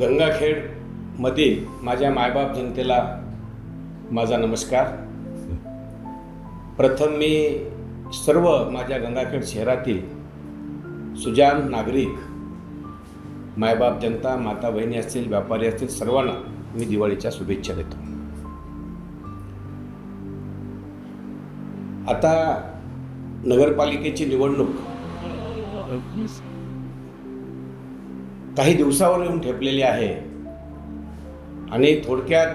गंगाखेडमधील माझ्या मायबाप जनतेला माझा नमस्कार. प्रथम मी सर्व माझ्या गंगाखेड शहरातील सुजान नागरिक मायबाप जनता माता बहिणी असतील व्यापारी असतील सर्वांना मी दिवाळीच्या शुभेच्छा देतो. आता नगरपालिकेची निवडणूक. काही दिवसावर येऊन ठेपलेली आहे. आणि थोडक्यात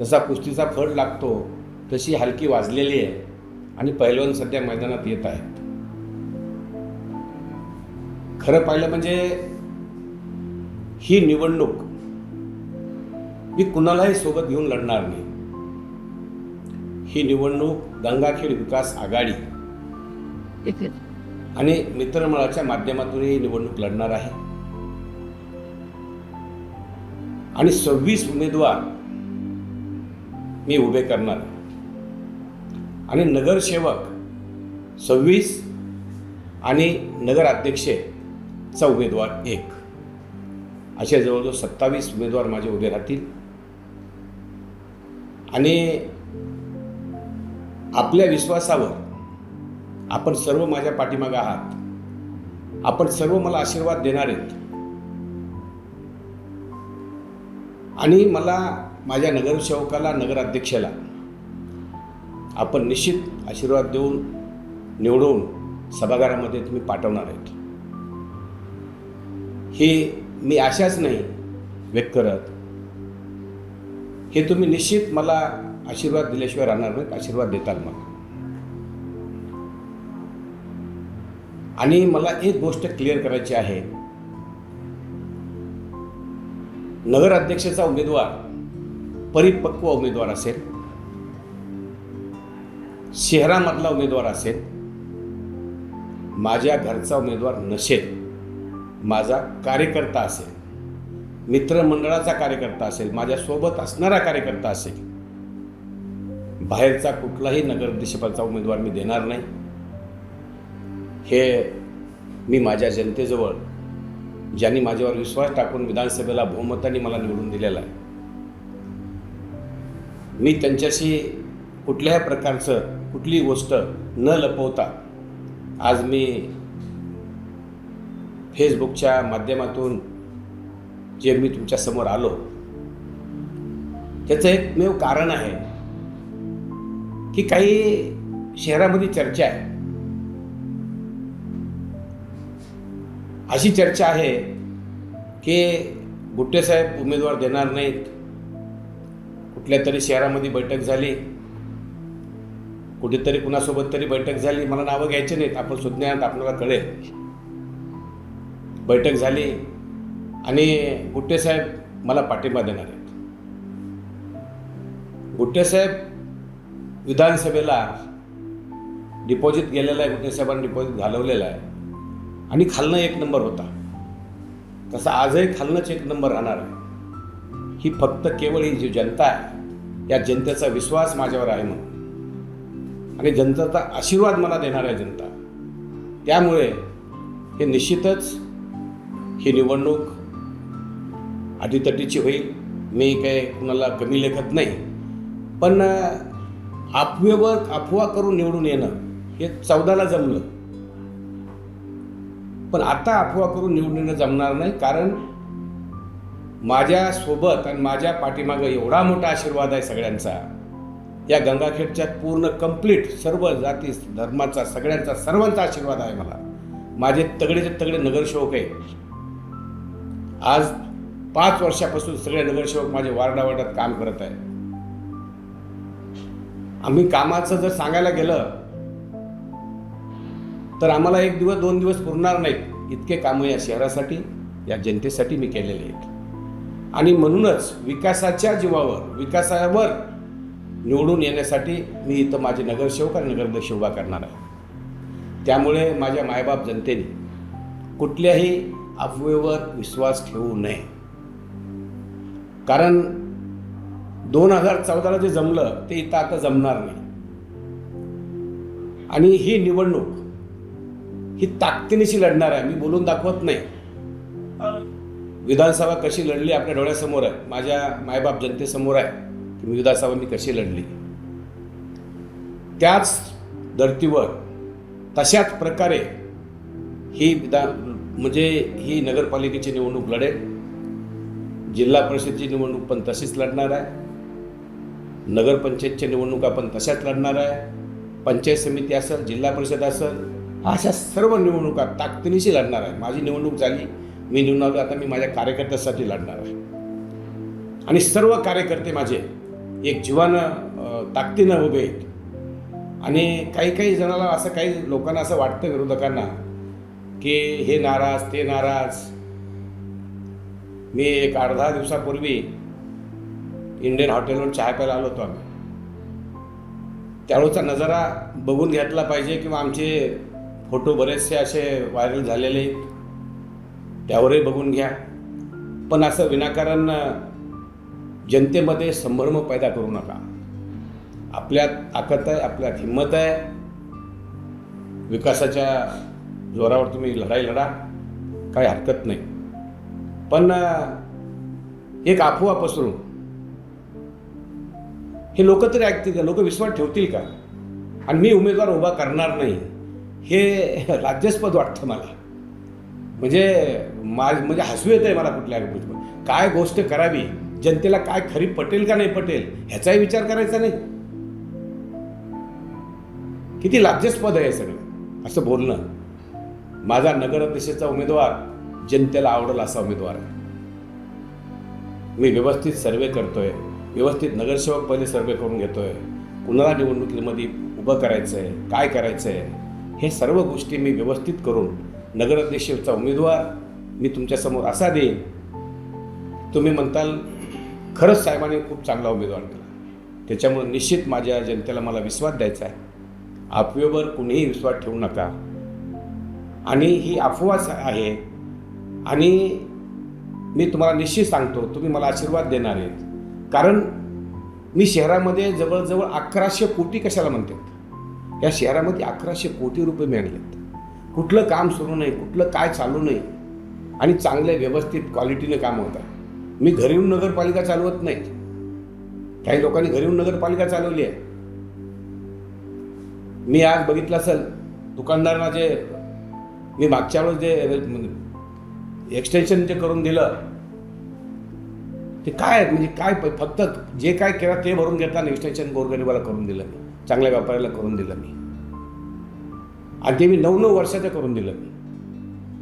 जसा कुस्तीचा फड लागतो तशी हलकी वाजलेली आहे आणि पैलवान सध्या मैदानात येत आहेत. खरं पाहिलं म्हणजे ही निवडणूक मी कुणालाही सोबत घेऊन लढणार नाही. ही निवडणूक गंगाखेड विकास आघाडी आणि मित्रमंडळाच्या माध्यमातून ही निवडणूक लढणार आहे. आणि सव्वीस उमेदवार मी उभे करणार आणि नगरसेवक सव्वीस आणि नगराध्यक्षेचा उमेदवार एक. असे जवळजवळ सत्तावीस उमेदवार माझे उभे राहतील. आणि आपल्या विश्वासावर आपण सर्व माझ्या पाठीमागं आहात. आपण सर्व मला आशीर्वाद देणार आहेत. आणि मला माझ्या नगरसेवकाला नगराध्यक्षाला आपण निश्चित आशीर्वाद देऊन निवडून सभागारामध्ये तुम्ही पाठवणार आहेत. हे मी आशाच नाही व्यक्त करत. हे तुम्ही निश्चित मला आशीर्वाद दिल्याशिवाय राहणार नाहीत आशीर्वाद देताल मला. आणि मला एक गोष्ट क्लिअर करायची आहे. नगराध्यक्षाचा उमेदवार परिपक्व उमेदवार असेल शहरामधला उमेदवार असेल माझ्या घरचा उमेदवार नसेल माझा कार्यकर्ता असेल मित्रमंडळाचा कार्यकर्ता असेल माझ्यासोबत असणारा कार्यकर्ता असेल बाहेरचा कुठलाही नगराध्यक्षपदाचा उमेदवार मी देणार नाही. हे मी माझ्या जनतेजवळ ज्यांनी माझ्यावर विश्वास टाकून विधानसभेला बहुमताने मला निवडून दिलेला आहे. मी त्यांच्याशी कुठल्याही प्रकारचं कुठलीही गोष्ट न लपवता आज मी फेसबुकच्या माध्यमातून जे मी तुमच्यासमोर आलो त्याचं एकमेव कारण आहे की काही शहरामध्ये चर्चा आहे. अशी चर्चा आहे की गुट्टेसाहेब उमेदवार देणार नाहीत. कुठल्या तरी शहरामध्ये बैठक झाली. कुठेतरी कुणासोबत तरी बैठक झाली. मला नावं घ्यायची नाहीत. आपण सुज्ञात आपल्याला कळेल. बैठक झाली आणि गुट्टेसाहेब मला पाठिंबा देणार आहेत. गुट्टेसाहेब विधानसभेला डिपॉझिट गेलेला आहे. गुट्टेसाहेबांनी डिपॉझिट घालवलेला आहे. आणि खालनं एक नंबर होता. तसा आजही खालनंच एक नंबर राहणार आहे. ही फक्त केवळ ही जी जनता आहे या जनतेचा विश्वास माझ्यावर आहे म्हणून. आणि जनतेचा आशीर्वाद मला देणार आहे जनता. त्यामुळे हे निश्चितच ही निवडणूक अटीतटीची होईल. मी काही कुणाला कमी लेखत नाही. पण अफवेवर अफवा करून निवडून येणं हे चौदाला जमलं. पण आता अफवा करून निवडणीनं जमणार नाही कारण माझ्यासोबत आणि माझ्या पाठीमागं एवढा मोठा आशीर्वाद आहे सगळ्यांचा. या गंगाखेडच्या पूर्ण कंप्लीट सर्व जाती धर्माचा सगळ्यांचा सर्वांचा आशीर्वाद आहे मला. माझे तगडेचे तगडे नगरसेवक आहे आज पाच वर्षापासून सगळे नगरसेवक माझे वार्डावार्डात काम करत आहे आम्ही कामाचं जर सांगायला गेलं तर आम्हाला एक दिवस दोन दिवस पुरणार नाहीत. इतके कामं या शहरासाठी या जनतेसाठी मी केलेले आहेत. आणि म्हणूनच विकासाच्या जीवावर विकासावर निवडून येण्यासाठी मी इथं माझे नगरसेवक आणि नगराध्यक्ष उभा करणार आहे. त्यामुळे माझ्या मायबाप जनतेने कुठल्याही अफवेवर विश्वास ठेवू नये. कारण दोन हजार चौदाला जे जमलं ते इथं आता जमणार नाही. आणि ही निवडणूक ही ताकदीनेशी लढणार आहे. मी बोलून दाखवत नाही. विधानसभा कशी लढली आपल्या डोळ्यासमोर आहे. माझ्या मायबाप जनतेसमोर आहे की मी विधानसभा मी कशी लढली. त्याच धर्तीवर तशाच प्रकारे ही विधान म्हणजे ही नगरपालिकेची निवडणूक लढेल. जिल्हा परिषदेची निवडणूक पण तशीच लढणार आहे. नगरपंचायतच्या निवडणुका पण तशाच लढणार आहे. पंचायत समिती असेल जिल्हा परिषद असेल अशा सर्व निवडणुका ताकदीनिशी लढणार आहे. माझी निवडणूक झाली मी निवडून आलो आता मी माझ्या कार्यकर्त्यासाठी लढणार आहे. आणि सर्व कार्यकर्ते माझे एक जीवानं ताकदीनं उभे आहेत. आणि काही काही जणाला असं काही लोकांना असं वाटतं विरोधकांना की हे नाराज ते नाराज. मी एक अर्धा दिवसापूर्वी इंडियन हॉटेलवर चहा प्यायला आलो होतो आम्ही. त्यावेळचा नजारा बघून घेतला पाहिजे किंवा आमचे फोटो बरेचसे असे व्हायरल झालेले आहेत. त्यावरही बघून घ्या. पण असं विनाकारण जनतेमध्ये संभ्रम पैदा करू नका. आपल्यात ताकद आहे आपल्यात हिंमत आहे. विकासाच्या जोरावर तुम्ही लढाई लढा. काही हरकत नाही. पण एक अफवा पसरून हे लोक तरी ऐकतील का? लोक विश्वास ठेवतील का? आणि मी उमेदवार उभा करणार नाही. हे राज्यास्पद वाटतं मला. म्हणजे मा म्हणजे हसू येत आहे मला कुठल्या काय गोष्ट करावी? जनतेला काय खरी पटेल का नाही पटेल? ह्याचाही विचार करायचा नाही. किती लाज्यास्पद आहे सगळं. असं बोलणं. माझा नगराध्यक्षाचा उमेदवार जनतेला आवडेल असा उमेदवार आहे. मी व्यवस्थित सर्वे करतोय. व्यवस्थित नगरसेवक पहिले सर्वे करून घेतोय. कुणाला निवडणुकीमध्ये उभं करायचं आहे काय करायचं आहे हे सर्व गोष्टी मी व्यवस्थित करून नगराध्यक्षचा उमेदवार मी तुमच्यासमोर असा देईन. तुम्ही म्हणताल खरंच साहेबांनी खूप चांगला उमेदवार केला. त्याच्यामुळे निश्चित माझ्या जनतेला मला विश्वास द्यायचा आहे. अफवेवर कुणीही विश्वास ठेवू नका. आणि ही अफवाच आहे. आणि मी तुम्हाला निश्चित सांगतो तुम्ही मला आशीर्वाद देणार आहेत. कारण मी शहरामध्ये जवळजवळ अकराशे कोटी कशाला म्हणते या शहरामध्ये अकराशे कोटी रुपये मिळालेत. कुठलं काम सुरू नाही कुठलं काय चालू नाही आणि चांगले व्यवस्थित क्वालिटीने काम होत आहे. मी घरी येऊन नगरपालिका चालवत नाही. काही लोकांनी घरी येऊन नगरपालिका चालवली आहे. मी आज बघितलं असेल दुकानदारांना जे मी मागच्या वेळेस जे म्हणजे एक्सटेन्शन जे करून दिलं ते काय म्हणजे काय प- फक्त जे काय केलं ते भरून घेताना एक्सटेन्शन गोरगरिबाला करून दिलं मी. चांगल्या व्यापाऱ्याला करून दिलं मी. आणि ते मी नऊ नऊ वर्षाचं करून दिलं मी.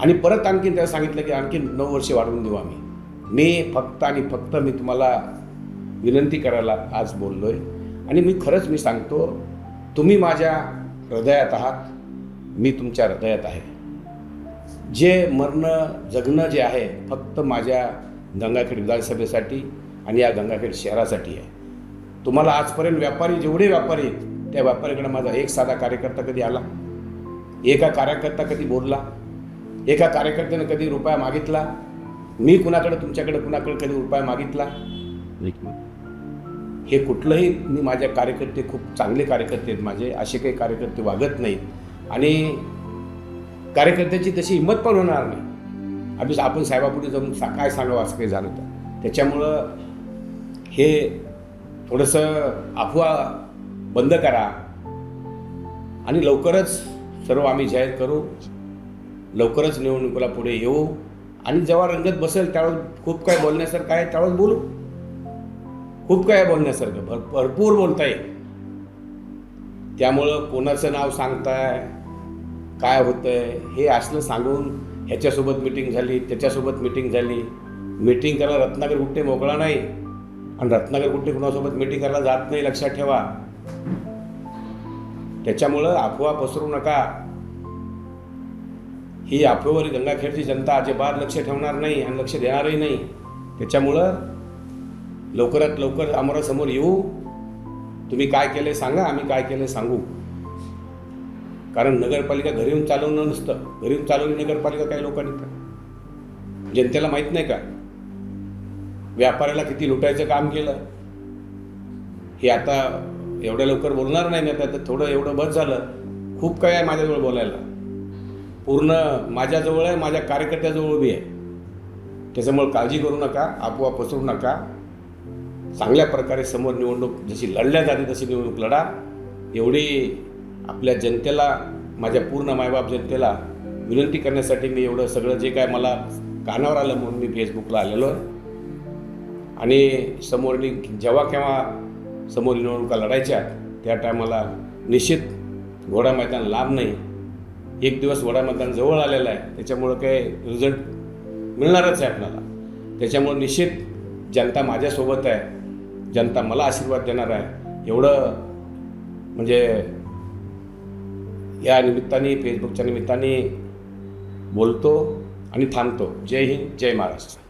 आणि परत आणखीन त्याला सांगितलं की आणखी नऊ वर्षे वाढवून देऊ आम्ही. मी फक्त आणि फक्त मी तुम्हाला विनंती करायला आज बोललो आहे आणि मी खरंच मी सांगतो तुम्ही माझ्या हृदयात आहात मी तुमच्या हृदयात आहे. जे मरणं जगणं जे आहे फक्त माझ्या गंगाखेड विधानसभेसाठी आणि या गंगाखेड शहरासाठी आहे. तुम्हाला आजपर्यंत व्यापारी जेवढे व्यापारी आहेत त्या व्यापाऱ्याकडे माझा एक साधा कार्यकर्ता कधी आला? एका कार्यकर्ता कधी बोलला? एका कार्यकर्त्याने कधी रुपया मागितला? मी कुणाकडे तुमच्याकडे कुणाकडे कधी रुपया मागितला? हे कुठलंही मी माझ्या कार्यकर्ते खूप चांगले कार्यकर्ते आहेत माझे असे काही कार्यकर्ते वागत नाहीत. आणि कार्यकर्त्याची तशी हिंमत पण होणार नाही. आम्ही आपण साहेबापुढे जाऊन सा काय सांगावं असं काही झालं तर. त्याच्यामुळं हे थोडंसं अफवा बंद करा. आणि लवकरच सर्व आम्ही जाहीर करू. लवकरच निवडणुकीला पुढे येऊ. आणि जेव्हा रंगत बसेल त्यावेळेस खूप काय बोलण्यासारखं आहे त्यावेळेस बोलू. खूप काय आहे बोलण्यासारखं. भर भरपूर बोलता येईल त्यामुळं कोणाचं नाव सांगताय काय होतंय हे असलं सांगून ह्याच्यासोबत मिटिंग झाली त्याच्यासोबत मिटिंग झाली. मिटिंग करायला रत्नाकर गुट्टे मोकळा नाही. आणि रत्नागर कुठे कुणासोबत मिटिंग करायला जात नाही लक्षात ठेवा. त्याच्यामुळं अफवा पसरू नका. ही अफवेवर गंगाखेडची जनता अजिबात लक्ष ठेवणार नाही आणि लक्ष देणारही नाही. त्याच्यामुळं लवकरात लवकर आम्हाला समोर येऊ. तुम्ही काय केलं सांगा आम्ही काय केलं सांगू. कारण नगरपालिका घरी येऊन चालवणं नसतं. घरी येऊन चालवली नगरपालिका काही लोकांनी जनतेला माहीत नाही का? व्यापाऱ्याला किती लुटायचं काम केलं? हे आता एवढ्या लवकर बोलणार नाही मी आता तर थोडं एवढं बस झालं. खूप काय आहे माझ्याजवळ बोलायला. पूर्ण माझ्याजवळ आहे माझ्या कार्यकर्त्याजवळ बी आहे. त्याच्यामुळे काळजी करू नका आपोआप पसरू नका. चांगल्या प्रकारे समोर निवडणूक जशी लढल्या जाते तशी निवडणूक लढा. एवढी आपल्या जनतेला माझ्या पूर्ण मायबाप जनतेला विनंती करण्यासाठी मी एवढं सगळं जे काय मला कानावर आलं म्हणून मी फेसबुकला आलेलो आहे. आणि समोरनी जेव्हा केव्हा समोर निवडणुका लढायच्या त्या टायमाला निश्चित घोडा मैदान लांब नाही. एक दिवस घोडा मैदान जवळ आलेलं आहे. त्याच्यामुळं काही रिझल्ट मिळणारच आहे आपल्याला. त्याच्यामुळं निश्चित जनता माझ्यासोबत आहे. जनता मला आशीर्वाद देणार आहे. एवढं म्हणजे या निमित्ताने फेसबुकच्या निमित्ताने बोलतो आणि थांबतो. जय हिंद जय महाराष्ट्र.